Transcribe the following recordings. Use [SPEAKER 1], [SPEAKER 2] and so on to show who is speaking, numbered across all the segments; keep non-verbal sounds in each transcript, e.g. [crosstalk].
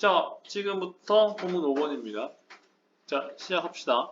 [SPEAKER 1] 자, 지금부터 본문 5번입니다. 자, 시작합시다.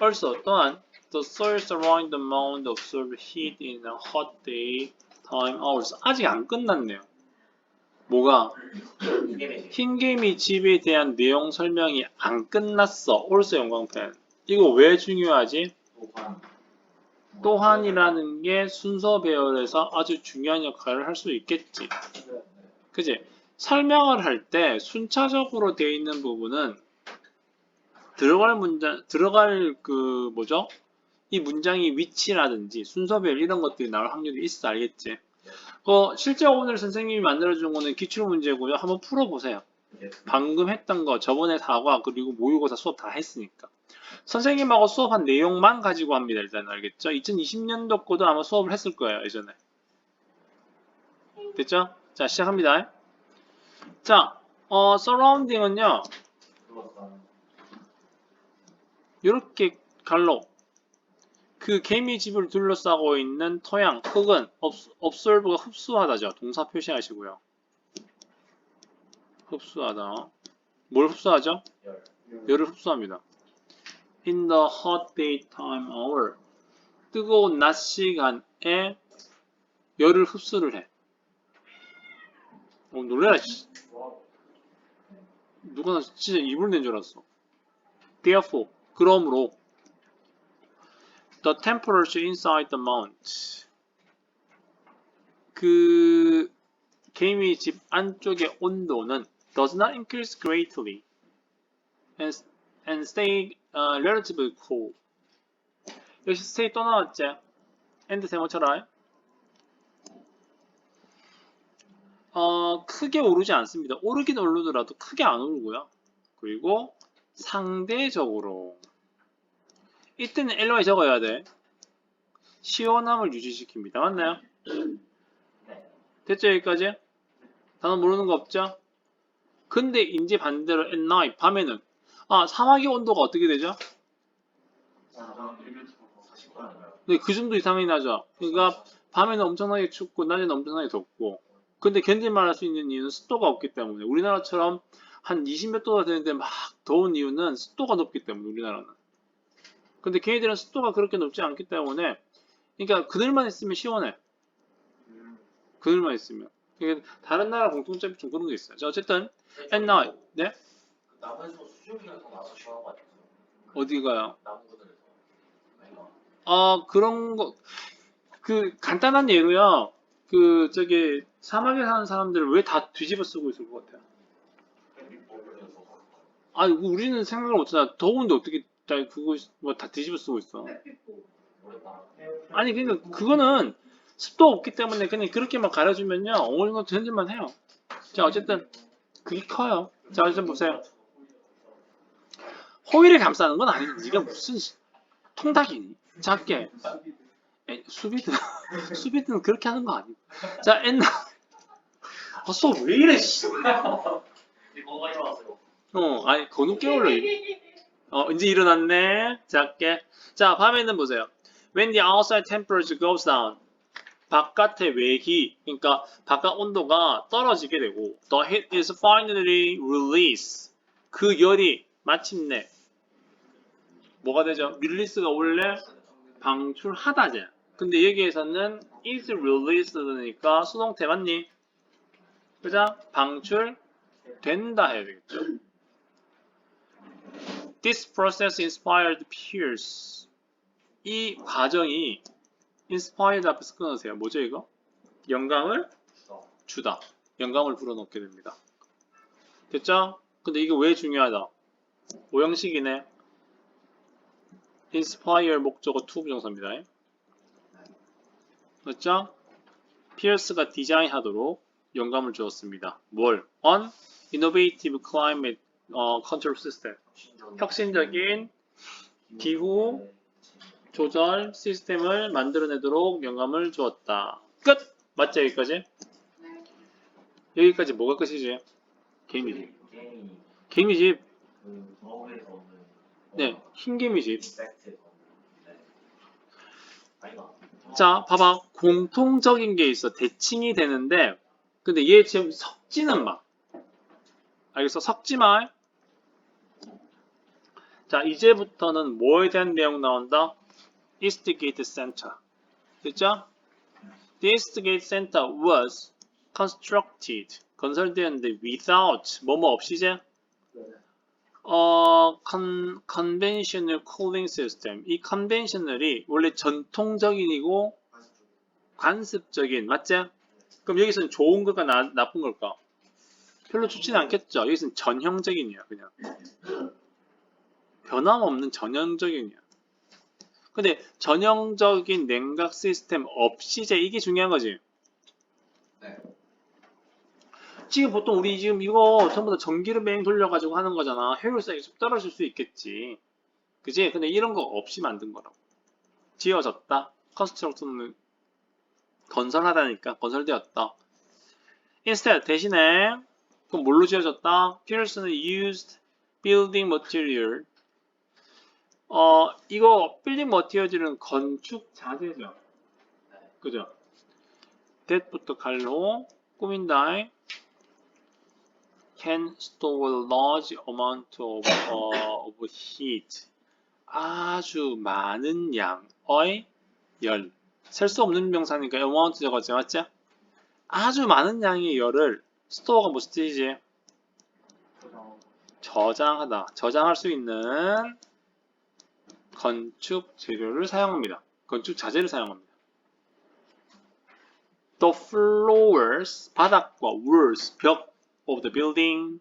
[SPEAKER 1] Also, 또한 the soils around the mound absorb heat in a hot day time hours. 아직 안 끝났네요. 뭐가? 흰개미 집에 대한 내용 설명이 안 끝났어. 올스 영광펜. 이거 왜 중요하지? 또한이라는 게 순서 배열에서 아주 중요한 역할을 할 수 있겠지. 그지? 설명을 할 때 순차적으로 되어 있는 부분은 들어갈 문장, 들어갈 그 뭐죠? 이 문장의 위치라든지 순서별 이런 것들이 나올 확률이 있어 알겠지? 어, 실제 오늘 선생님이 만들어준 거는 기출 문제고요. 한번 풀어보세요. 방금 했던 거 저번에 사과 그리고 모의고사 수업 다 했으니까 선생님하고 수업한 내용만 가지고 합니다 일단 알겠죠? 2020년도 거도 아마 수업을 했을 거예요 예전에 됐죠? 자 시작합니다 자 어, surrounding은요 이렇게 갈로 그 개미 집을 둘러싸고 있는 토양 흙은 observe가 흡수하다죠 동사 표시하시고요 흡수하다 뭘 흡수하죠? 열을 흡수합니다. In the hot daytime hour. 뜨거운 낮 시간에 열을 흡수를 해. 어, 놀래라, 씨. 누가 나 진짜 이불 낸줄 알았어. Therefore, 그러므로, the temperature inside the mount. 그, 개미 집 안쪽의 온도는 does not increase greatly and, and stay uh, relatively cool. 역시 stay 또 나왔지? and 세모처럼 어, 크게 오르지 않습니다. 오르긴 오르더라도 크게 안 오르고요. 그리고 상대적으로 이때는 LY 적어야 돼. 시원함을 유지시킵니다. 맞나요? 됐죠 여기까지? 단어 모르는 거 없죠? 근데 이제 반대로 at night 밤에는 아 사막의 온도가 어떻게 되죠? 네, 그 정도 이상이 나죠. 그러니까 밤에는 엄청나게 춥고 낮에는 엄청나게 덥고 근데 견딜만 할 수 있는 이유는 습도가 없기 때문에. 우리나라처럼 한 20몇 도가 되는데 막 더운 이유는 습도가 높기 때문에 우리나라는. 근데 걔네들은 습도가 그렇게 높지 않기 때문에 그러니까 그늘만 있으면 시원해. 그늘만 있으면. 그러니까 다른 나라 공통점이 좀 그런 게 있어요. 자 어쨌든 at night. 네?
[SPEAKER 2] 남원에서 수족이가 더 나서 시원한 것 같아서
[SPEAKER 1] 어디가요?
[SPEAKER 2] 남구들에서. 아이가
[SPEAKER 1] 아 그런 거 그 간단한 예로요. 그 저기 사막에 사는 사람들 왜 다 뒤집어 쓰고 있을 것 같아요? 아 우리는 생각을 못하잖아. 더운데 어떻게 다 그거 뭐다 뒤집어 쓰고 있어? 아니 그러니까 그거는 습도 없기 때문에 그냥 그렇게만 가려주면요 어느 정도 되는만 해요. 자 어쨌든 그게 커요. 자 어쨌든 보세요. 호위를 감싸는 건 아니지. 네가 무슨 통닭이니? 작게. 에, 수비드. [laughs] 수비드는 그렇게 하는 거 아니고. 자, 옛날. 아, 수업 왜 이래, 씨.
[SPEAKER 2] 어,
[SPEAKER 1] 아니, 거는 깨울러. 어, 이제 일어났네. 작게. 자, 밤에는 보세요. When the outside temperature goes down. 바깥의 외기, 그러니까 바깥 온도가 떨어지게 되고, the heat is finally released. 그 열이 마침내 뭐가 되죠? 릴리스가 원래 방출하다죠. 근데 여기에서는 is released니까 수동태 맞니? 그죠? 방출된다 해야 되겠죠. This process inspired Pierce. 이 과정이 inspired 앞에서 끊으세요. 뭐죠 이거? 영감을 주다. 영감을 불어넣게 됩니다. 됐죠? 근데 이게 왜 중요하다? 오형식이네. inspire 목적어 to 부정사입니다. 맞죠? 피어스가 디자인하도록 영감을 주었습니다. 뭘? on innovative climate 어, control system. 혁신적인 기후 조절 시스템을 만들어내도록 영감을 주었다. 끝! 맞죠? 여기까지? 여기까지 뭐가 끝이지? 개미집. 개미집.
[SPEAKER 2] 그
[SPEAKER 1] 네, 흰 개미집.
[SPEAKER 2] 임팩트에서 네
[SPEAKER 1] 자, 봐봐. 공통적인 게 있어. 대칭이 되는데, 근데 얘 지금 섞지는 마. 알겠어? 섞지 마. 자, 이제부터는 뭐에 대한 내용 나온다? Eastgate Center. 됐죠? The Eastgate Center was constructed. 건설되었는데 without 뭐뭐 없이제? 어, 컨, conventional cooling system. 이 conventional이 원래 전통적인이고 관습적인, 맞지? 그럼 여기서는 좋은 걸까, 나, 나쁜 걸까? 별로 좋지는 않겠죠. 여기서는 전형적인이야, 그냥. 변함없는 전형적인이야. 근데 전형적인 냉각 시스템 없이 이제 이게 중요한 거지.
[SPEAKER 2] 네.
[SPEAKER 1] 지금 보통 우리 지금 이거 전부 다 전기를 맹 돌려가지고 하는 거잖아. 효율성이 좀 떨어질 수 있겠지. 그지? 근데 이런 거 없이 만든 거라고. 지어졌다. 컨스트럭트는 건설하다니까. 건설되었다. Instead, 대신에 그럼 뭘로 지어졌다? Pearson used building material. 어, 이거 building material은 건축 자재죠. 그죠? that부터 갈로 꾸민다. can store large amount of, uh, of heat. 아주 많은 양의 열. 셀 수 없는 명사니까 amount 적었지, 맞지? 아주 많은 양의 열을 store가 무슨 뜻이지? 저장하다. 저장할 수 있는 건축 재료를 사용합니다. 건축 자재를 사용합니다. The floors, 바닥과 walls, 벽 of the building.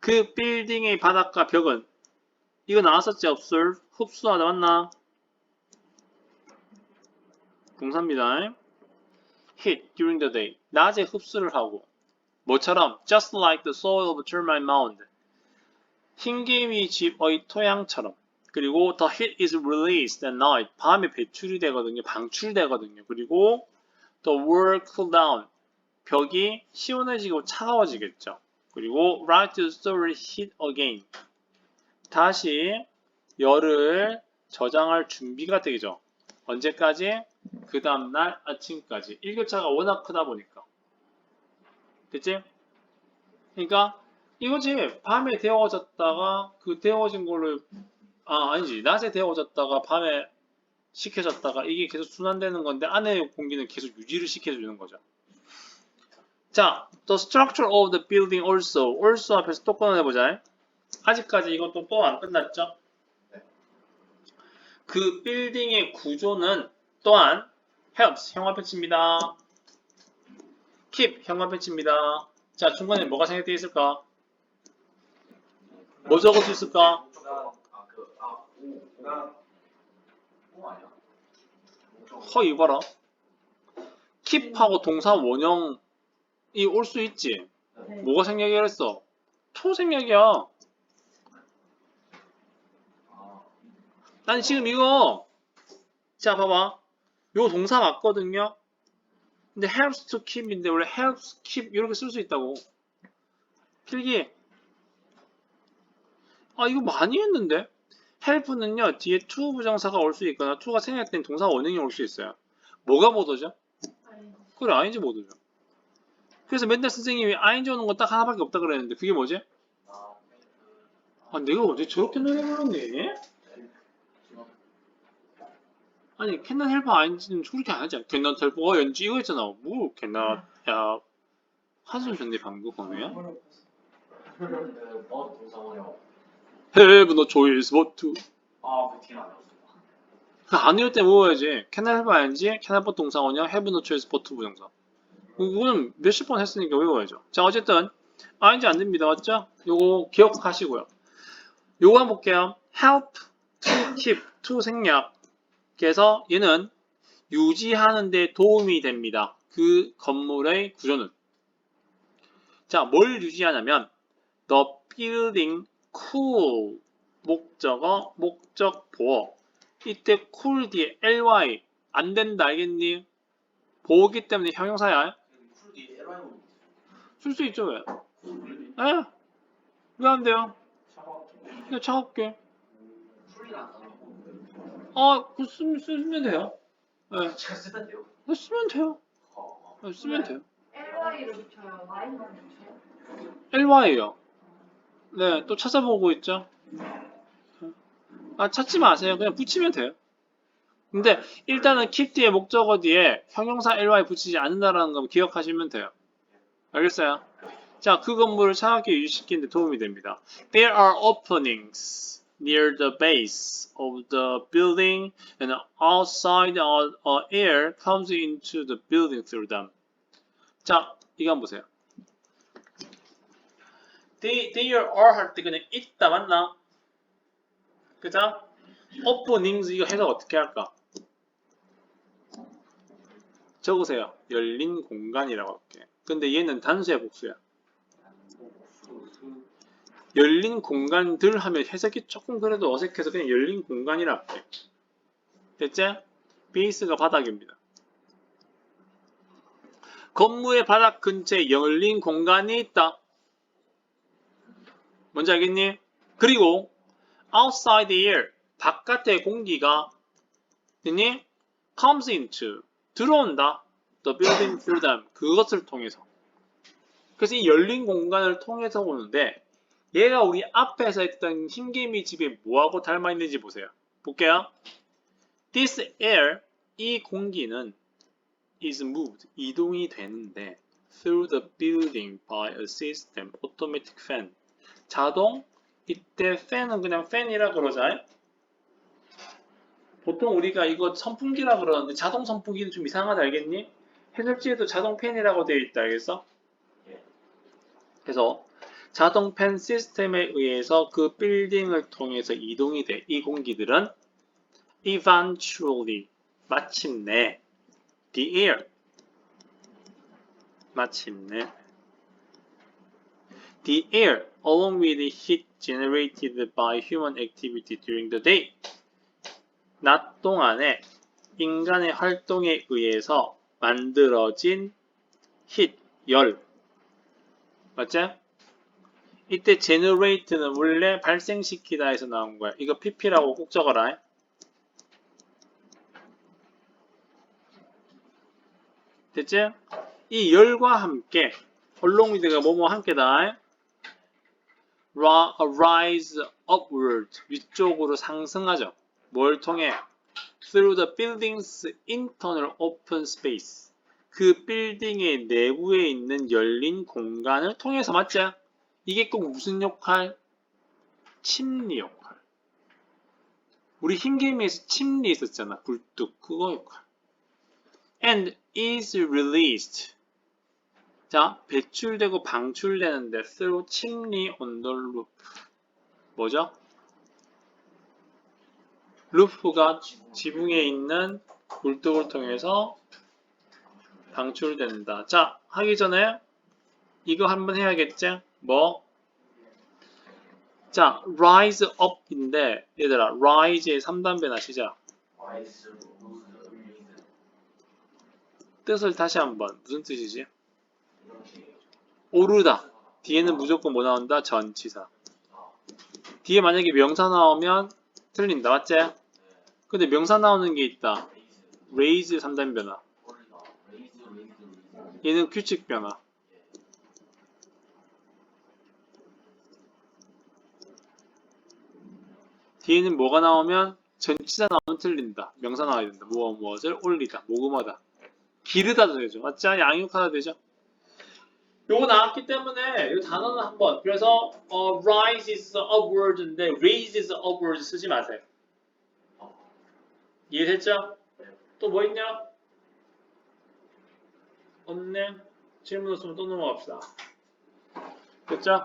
[SPEAKER 1] 그 빌딩의 바닥과 벽은 이거 나왔었지, observe, 흡수하다 맞나? 동사입니다. Hit during the day. 낮에 흡수를 하고 뭐처럼 just like the soil of termite mound. 흰개미 집의 토양처럼. 그리고 the heat is released at night. 밤에 배출이 되거든요. 방출되거든요. 그리고 the wall cool down. 벽이 시원해지고 차가워지겠죠. 그리고 right to store heat again. 다시 열을 저장할 준비가 되죠. 언제까지? 그 다음날 아침까지. 일교차가 워낙 크다 보니까. 됐지? 그러니까 이거지. 밤에 데워졌다가 그 데워진 걸로 아 아니지. 낮에 데워졌다가 밤에 식혀졌다가 이게 계속 순환되는 건데 안에 공기는 계속 유지를 시켜주는 거죠. 자, the structure of the building also. also 앞에서 또 꺼내보자. 아직까지 이것도 또 안 끝났죠?
[SPEAKER 2] 네.
[SPEAKER 1] 그 빌딩의 구조는 또한 helps 형화 배치입니다. keep 형화 배치입니다. 자, 중간에 뭐가 생략되어 있을까? 뭐 적을 수 있을까? 허 이거라. keep하고 동사 원형이 올 수 있지. 뭐가 생략이 했어? to 생략이야. 난 지금 이거 자 봐봐. 요 동사 맞거든요? 근데 helps to keep인데 원래 helps keep 이렇게 쓸 수 있다고. 필기. 아 이거 많이 했는데? help는요 뒤에 to 부정사가 올 수 있거나 to가 생략된 동사 원형이 올 수 있어요. 뭐가 못 오죠? 그래 ing 못 오죠. 그래서 맨날 선생님이 ing 오는 거 딱 하나밖에 없다 그랬는데 그게 뭐지? 아 내가 언제 저렇게 불렀니? 아니 캔난 헬퍼 아닌지는 그렇게 안 하지 캔난 헬퍼가 연지 이거 있잖아. 뭐 캔난 야 한숨 쉬었네? 방금 보면 have no choice but to 안 외울 때 외워야지? 캔난 헬퍼 아닌지 캔난 헬퍼 동사원형 have no choice but to 부정사 이거는 몇십 번 했으니까 외워야죠. 자 어쨌든 아닌지 안 됩니다. 맞죠? 요거 기억하시고요. 요거 한번 볼게요. Help to keep to 생략 그래서 얘는 유지하는 데 도움이 됩니다. 그 건물의 구조는. 자, 뭘 유지하냐면 the building cool 목적어, 목적 보어. 이때 cool 뒤에 ly 안 된다 알겠니? 보기 때문에 형용사야. 쓸 수 있죠 왜? 에? 왜 안 돼요? 그냥 차갑게. 아, 그 쓰면, 쓰면 돼요. 예, 네, 쓰면 돼요. 네, 쓰면 돼요.
[SPEAKER 3] LY를 붙여요. Y만 붙여요.
[SPEAKER 1] ly예요. 네, 또 찾아보고 있죠. 아, 찾지 마세요. 그냥 붙이면 돼요. 근데 일단은 keep 뒤에 목적어 뒤에 형용사 ly 붙이지 않는다라는 거 기억하시면 돼요. 알겠어요? 자, 그 건물을 차갑게 유지시키는 데 도움이 됩니다. There are openings near the base of the building and outside uh, uh, air comes into the building through them. 자, 이거 한번 보세요. They, there are 할때 그냥 있다 맞나? 그죠? openings 이거 해석 어떻게 할까? 적으세요. 열린 공간이라고 할게. 근데 얘는 단수야 복수야? 열린 공간들 하면 해석이 조금 그래도 어색해서 그냥 열린 공간이라 할게. 됐지? 베이스가 바닥입니다. 건물의 바닥 근처에 열린 공간이 있다. 뭔지 알겠니? 그리고 outside air 바깥의 공기가 됐니? comes into 들어온다. The building through them 그것을 통해서. 그래서 이 열린 공간을 통해서 오는데 얘가 우리 앞에서 했던 흰개미 집에 뭐하고 닮아 있는지 보세요. 볼게요. This air 이 공기는 is moved 이동이 되는데 through the building by a system automatic fan 자동 이때 팬은 그냥 팬이라 그러자. 보통 우리가 이거 선풍기라 그러는데 자동 선풍기는 좀 이상하다 알겠니? 해설지에도 자동 팬이라고 되어 있다 알겠어? 그래서 자동 팬 시스템에 의해서 그 빌딩을 통해서 이동이 돼. 이 공기들은 eventually 마침내 the air 마침내 the air along with the heat generated by human activity during the day 낮 동안에 인간의 활동에 의해서 만들어진 heat 열 맞지? 이때 generate는 원래 발생시키다에서 나온 거야. 이거 pp라고 꼭 적어라. 됐지? 이 열과 함께 홀롱위드가 뭐뭐 함께다. Rise upward 위쪽으로 상승하죠. 뭘 통해? Through the building's internal open space 그 빌딩의 내부에 있는 열린 공간을 통해서 맞지? 이게 꼭 무슨 역할? 침리 역할. 우리 흰개미에서 침리 있었잖아. 불뚝 그거 역할. And is released. 자, 배출되고 방출되는데 through 침리 on the roof. 뭐죠? 루프가 지붕에 있는 굴뚝을 통해서 방출된다. 자, 하기 전에 이거 한번 해야겠지? 뭐? 자, rise up인데 얘들아, rise의 3단배나 시작. 뜻을 다시 한번. 무슨 뜻이지? 오르다. 뒤에는 무조건 뭐 나온다? 전치사. 뒤에 만약에 명사 나오면 틀린다. 맞지? 근데 명사 나오는 게 있다. raise 3단 변화. 얘는 규칙 변화. 뒤에는 뭐가 나오면 전치사 나오면 틀린다. 명사 나와야 된다. 무엇 무엇을 올리다. 모금하다. 기르다도 되죠. 맞지? 양육하다 되죠. 요거 나왔기 때문에 이 단어는 한번 그래서 어, rise is upward인데 raise is upward 쓰지 마세요. 이해됐죠? 또 뭐 있냐? 없네. 질문 없으면 또 넘어갑시다. 됐죠?